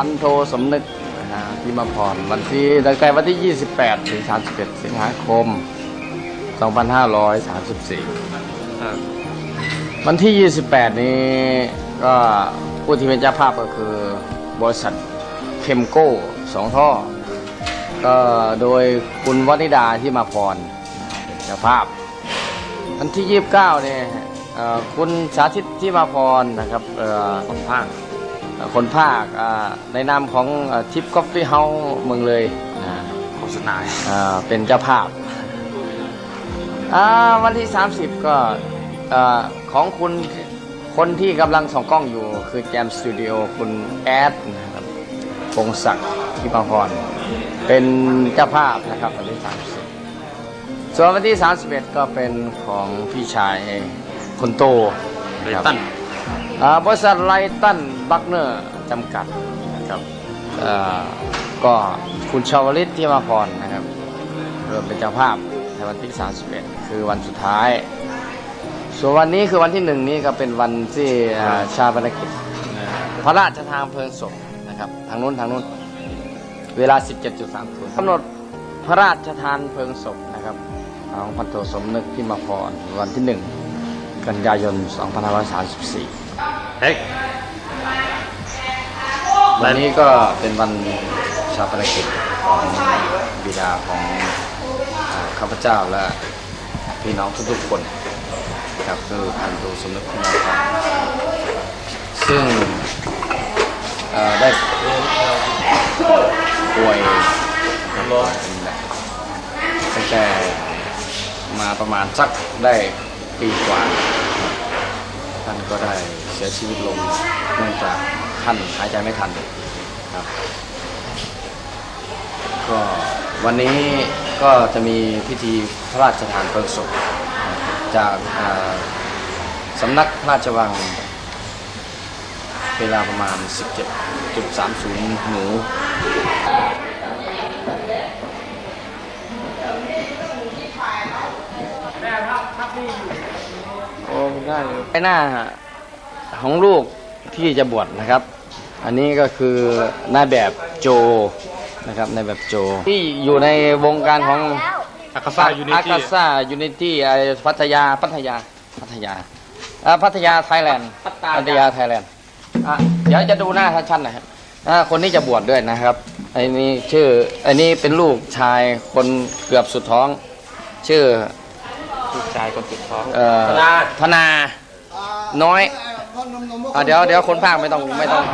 พันโทสมนึกนะฮะที่มาพรวันที่ตั้งแต่วันที่ 28 ถึง 31 สิงหาคม 2534 วันที่ 28 นี้ก็ผู้ที่เป็นเจ้าภาพก็คือบริษัทเคมโก้สองท่อ ก็โดยคุณวนิดาที่มาพรเป็นเจ้าภาพ วันที่ 29 เนี่ยคุณสาธิตที่มาพรนะครับคนภาค คนภาคอ่าในนามของทิปกอฟฟี่เฮาเมืองเลยอ่าโฆษณาอ่าเป็นเจ้าภาพอ่าวันที่ 30 ก็อ่าของคุณคนที่กำลังส่องกล้องอยู่ คือแจมสตูดิโอคุณแอดนะครับพงศักดิ์ที่มาพรเป็นเจ้าภาพนะครับวันที่30ส่วนวันที่ 31 ก็เป็นของพี่ชายคนโตเลนะครับตันอ่าบริษัทไลตัน บักเนอร์จำกัดนะครับก็คุณชาวลิตที่มาพรนะครับเริ่มเป็นเจ้าภาพในวันที่ 31 คือวันสุดท้าย ส่วนวันนี้คือวันที่หนึ่งนี้ก็เป็นวันที่อ่าชาปนกิจ พระราชทานเพลิงศพนะครับทางนู้นทางนู้นเวลา 17.30กำหนดพระราชทานเพลิงศพนะครับของพันโทสมนึกที่มาพรวันที่หนึ่งกันยายน 2534เฮ้ วันนี้ก็เป็นวันชาปนกิจของบิดาของข้าพเจ้าและพี่น้องทุกๆคนครับคือพันตูสมนึกคุณาภรซึ่งเอ่อได้ป่วยตั้งแต่มาประมาณสักได้ปีกว่าท่านก็ได้เสียชีวิตลงเนื่องจาก ท่านหายใจไม่ทันครับก็วันนี้ก็จะมีพิธีพระราชทานเพลิงศพจากอ่าสำนักพระราชวังเวลาประมาณ 17.30 หนูโอ้ได้เลยไปหน้าของลูกที่จะบวชนะครับ อันนี้ก็คือนายแบบโจนะครับนายแบบโจ ที่อยู่ในวงการของอากาซ่ายูนิอาตี้กาซ่ายูนิตี้พัทยาพัทยาพัทยาอ่าพัทยาไทยแลนด์พัทยาไทยแลนด์อะเดี๋ยวจะดูหน้าชัดๆหน่อยครับอ่าคนนี้จะบวชด้วยนะครับไอ้นี่ชื่ออันนี้เป็นลูกชายคนเกือบสุดท้อง ชื่อลูกชายคนสุดท้องเอ่อธนาน้อย อะเดี๋ยวเดี๋ยวคนภาคไม่ต้องไม่ต้อง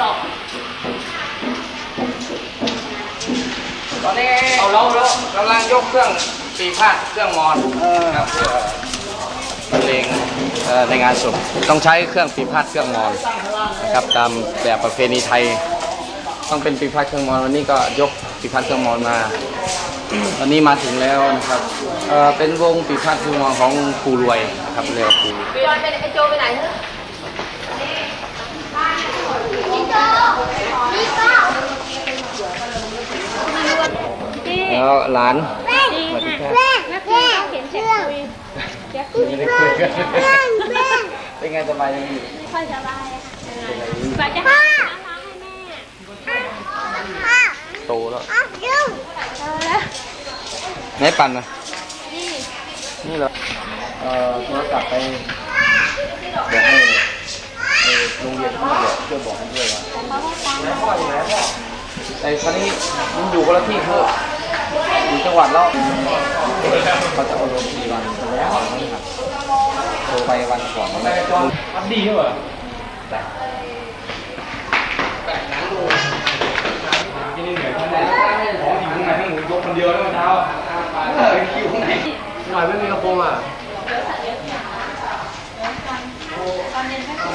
ต เราเรากำลังยกเครื่องปีพาดเครื่องมอนครับเพื่อบรรเลงในงานศพต้องใช้เครื่องปีพาดเครื่องมอนนะครับตามแบบประเพณีไทย ต้องเป็นปีพาดเครื่องมอนวันนี้ก็ยกปีพาดเครื่องมอนมาวันนี้มาถึงแล้วนะครับเอ่อเป็นวงปีพาดเครื่องมอนของครูรวยนะครับเรียกว่าครูจอยไปไอโจไปไหนฮะพี่โจพี่โจ แล้วหลานแม่แม่แม่เห็นเสียงคุยไม่ได้คุยกันเป็นไงสบายดีไม่ค่อยสบายไปจะหาน้ำล้างให้แม่โตแล้วอ้าวยุ่งเออแล้วไหนปั่นนะนี่นี่เหรอเอ่อโทรศัพท์ไปเดี๋ยวให้ไอ้โรงเรียนที่บอกช่วยบอกให้ด้วยว่าแต่เขาให้ตังค์พ่ออยู่ไหนพ่อไอ้คนนี้มันอยู่คนละที่คืออ ยู่จังหวัดแล้วเขาจะเอาลงกี่วันแล้วนะครับโทรไปวันก่อนมันไม่อันดีเหรอที่นี่เหนื่อยแน่ของอยู่ข้างในให้หนูยกคนเดียวแล้วเมื่อเช้าคิวข้างในหน่อยไม่มีกระโปรงอะก็จะเปิดเที่วยามาอีกต่อมาพี่เอา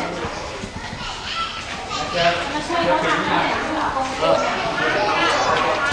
แบบไม่ได้ไม่ไปรอที่กุฏิครับพี่น้อง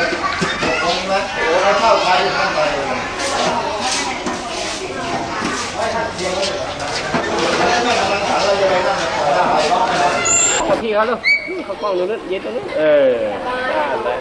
ล้วเข้าใครท่านไปเราจะไปนั่งขอได้ขอพี่เขาลูกเขากล้องตรงนู้นเย็นตรงนู้นเออนั่นแหละ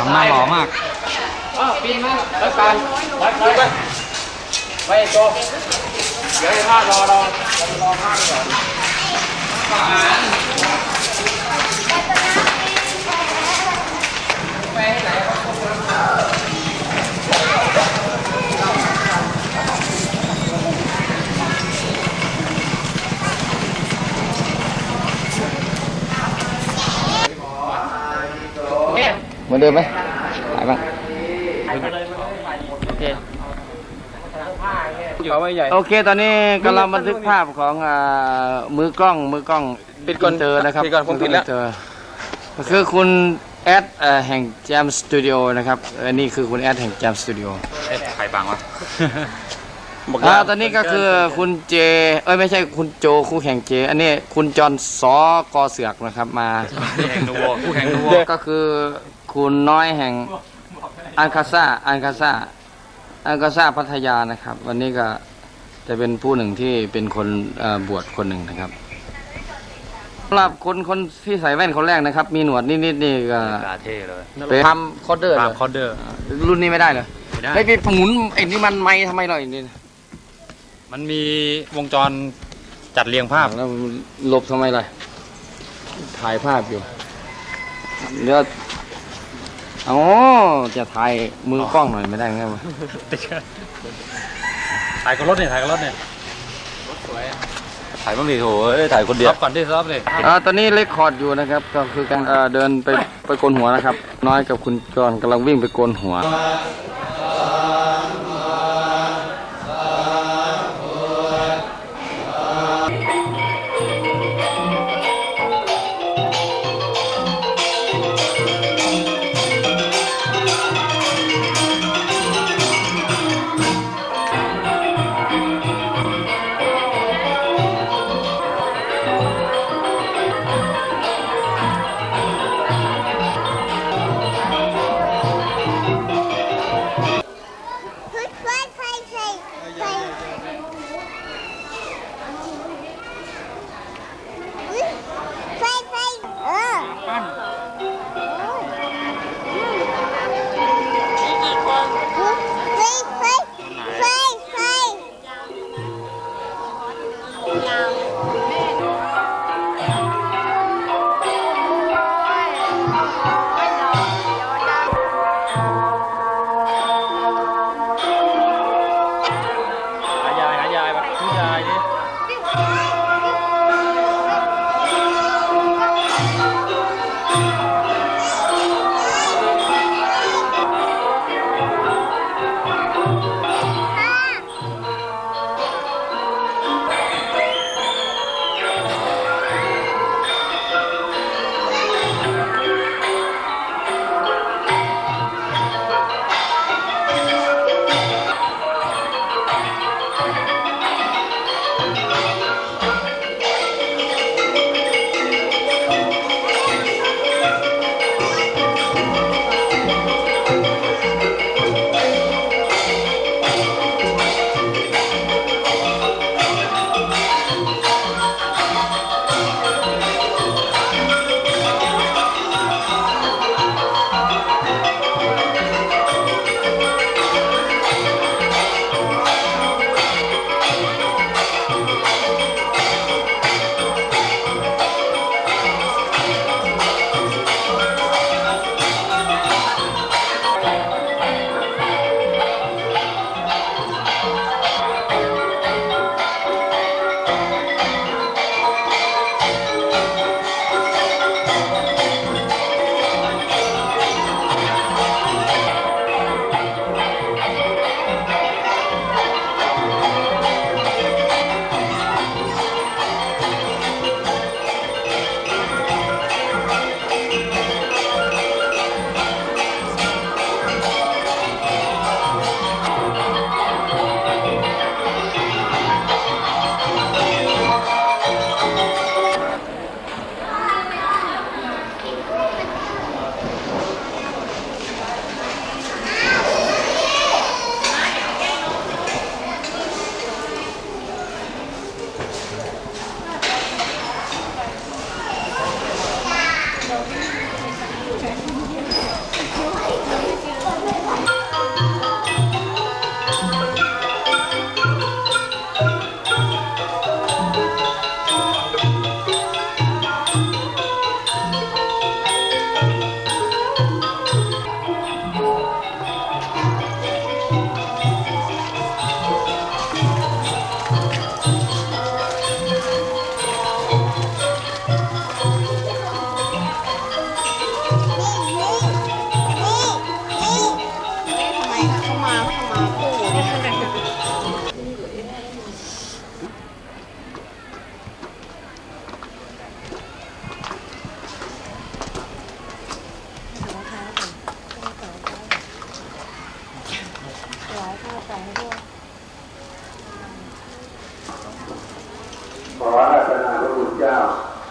ทำหน้าหล่อมากอ้าวปีนมาแล้วการไปไปไปไปโจเดี๋ยวให้พลาดรอรอรอพลาดก่อนไปไหนครับ เหมือนเดิมไหมถ่ายบ้างโอเคเขาไม่ใหญ่โอเค ตอนนี้กำลังบันทึกภาพของอ่ามือกล้องมือกล้องปิดก่อนเจอนะครับปิดก่อนผมปิดแล้วเจอก็คือคุณแอดเอ่อแห่งแจมสตูดิโอนะครับอันนี้คือคุณแอดแห่งแจมสตูดิโอใครบังวะอ่าตอนนี้ก็คือคุณเจ เอ้ยไม่ใช่คุณโจคู่แข่งเจ อันนี้คุณจอห์นสอกอเสือกนะครับมาคู่แข่งนูโวคู่แข่งนูโวก็คือ คุณน้อยแห่งอันคาซาอันคาซาอันคาซาพัทยานะครับ วันนี้ก็จะเป็นผู้หนึ่งที่เป็นคนเอ่อบวชคนหนึ่งนะครับสำหรับคนคนที่ใส่แว่นคนแรกนะครับ มีหนวดนิดๆนี่ก็กาเท่เลยเป็นทำคอเดอร์ตาเลมยคอร์เดอร์รุ่นนี้ไม่ได้เลยไม่ได้ไม่ไปหมุนไอ้นี่มันไม่ทำไมหรอไอ้นี่มันมีวงจรจัดเรียงภาพแล้วมันหลบทำไมล่ะถ่ายภาพอยู่เดี๋ยว อ๋อจะถ่ายมือกล้องหน่อยไม่ได้ไงวะถ่ายกับรถเนี่ยถ่ายกับรถเนี่ยถ่ายบ้างดิโถเอ้ยถ่ายคนเดียวรับก่อนที่รับเลยอ่าตอนนี้เลคคอร์ดอยู่นะครับ ก็คือการเอ่อเดินไปไปโกนหัวนะครับ น้อยกับคุณจอนกำลังวิ่งไปโกนหัว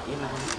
ที่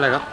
ชื่อ